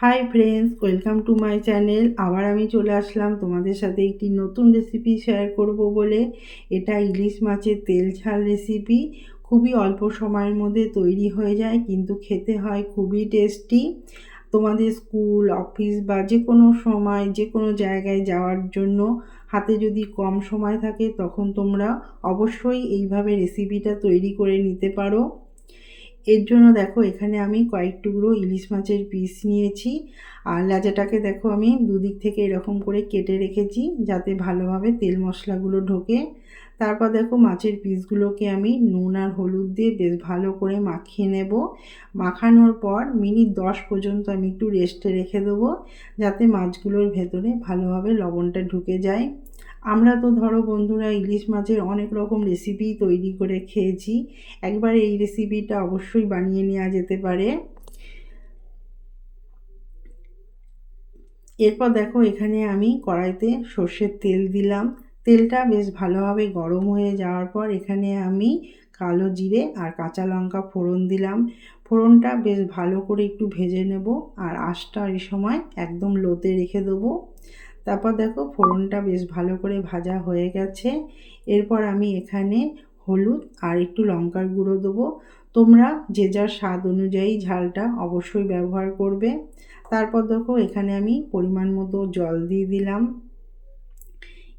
Hi friends welcome to my channel আবার আমি চলে আসলাম তোমাদের সাথে একটি নতুন রেসিপি শেয়ার করব বলে। এটা ইলিশ মাছের তেল ঝাল রেসিপি খুবই অল্প সময়ের মধ্যে তৈরি হয়ে যায়, কিন্তু খেতে হয় খুবই টেস্টি তোমাদের স্কুল অফিস বা যে কোনো সময় যে কোনো জায়গায় যাওয়ার জন্য হাতে যদি কম সময় থাকে, তখন তোমরা অবশ্যই এইভাবে রেসিপিটা তৈরি করে নিতে পারো। এর জন্য দেখো এখানে আমি কয়েক টুকরো ইলিশ মাছের পিস নিয়েছি। আর লাজাটাকে দেখো আমি দুদিক থেকে এরকম করে কেটে রেখেছি যাতে ভালোভাবে তেল মশলাগুলো ঢোকে। তারপর দেখো মাছের পিসগুলোকে আমি নুন আর হলুদ দিয়ে বেশ ভালো করে মাখিয়ে নেব। মাখানোর পর মিনিট দশ পর্যন্ত আমি একটু রেস্টে রেখে দেবো যাতে মাছগুলোর ভেতরে ভালোভাবে লবণটা ঢুকে যায়। আমরা তো ধরো বন্ধুরা ইলিশ মাছের অনেক রকম রেসিপি তৈরি করে খেয়েছি। একবার এই রেসিপিটা অবশ্যই বানিয়ে নেওয়া যেতে পারে। এরপর দেখো এখানে আমি কড়াইতে সর্ষের তেল দিলাম। তেলটা বেশ ভালোভাবে গরম হয়ে যাওয়ার পর এখানে আমি কালো জিরে আর কাঁচা লঙ্কা ফোড়ন দিলাম। ফোড়নটা বেশ ভালো করে একটু ভেজে নেব আর আঁশটা এই সময় একদম লোতে রেখে দেবো। তারপর দেখো ফোড়নটা বেশ ভালো করে ভাজা হয়ে গেছে। এরপর আমি এখানে হলুদ আর একটু লঙ্কার গুঁড়ো দেবো। তোমরা যে যার স্বাদ অনুযায়ী ঝালটা অবশ্যই ব্যবহার করবে। তারপর দেখো এখানে আমি পরিমাণ মতো জল দিয়ে দিলাম।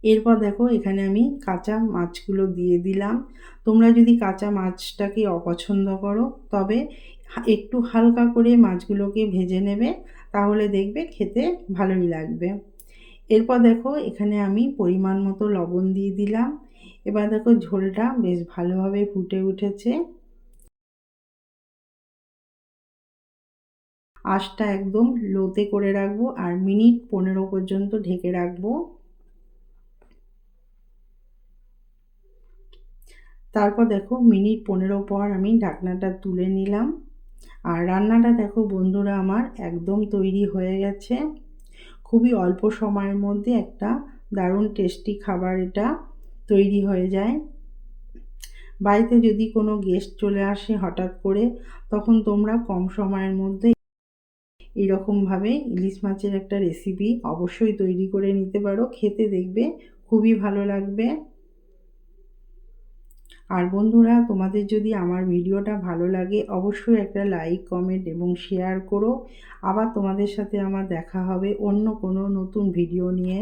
এরপর দেখো এখানে আমি কাঁচা মাছগুলো দিয়ে দিলাম। তোমরা যদি কাঁচা মাছটাকে অপছন্দ করো, তবে একটু হালকা করে মাছগুলোকে ভেজে নেবে, তাহলে দেখবে খেতে ভালোই লাগবে। এরপর দেখো, এখানে আমি পরিমাণ মতো লবণ দিয়ে দিলাম। এবার দেখো, ঝোলটা বেশ ভালোভাবে ফুটে উঠেছে। আঁশটা একদম লোতে করে রাখব আর মিনিট পনেরো পর্যন্ত ঢেকে রাখব। তারপর দেখো, মিনিট পনেরো পর আমি ঢাকনাটা তুলে নিলাম। আর রান্নাটা দেখো, বন্ধুরা আমার একদম তৈরি হয়ে গেছে। খুবই অল্প সময়ের মধ্যে একটা দারুণ টেস্টি খাবার এটা তৈরি হয়ে যায়। বাড়িতে যদি কোনো গেস্ট চলে আসে হঠাৎ করে, তখন তোমরা কম সময়ের মধ্যে এরকমভাবে ইলিশ মাছের একটা রেসিপি অবশ্যই তৈরি করে নিতে পারো। খেতে দেখবে খুবই ভালো লাগবে। আর বন্ধুরা, তোমাদের যদি আমার ভিডিওটা ভালো লাগে, অবশ্যই একটা লাইক কমেন্ট এবং শেয়ার করো। আবার তোমাদের সাথে আমার দেখা হবে অন্য কোনো নতুন ভিডিও নিয়ে।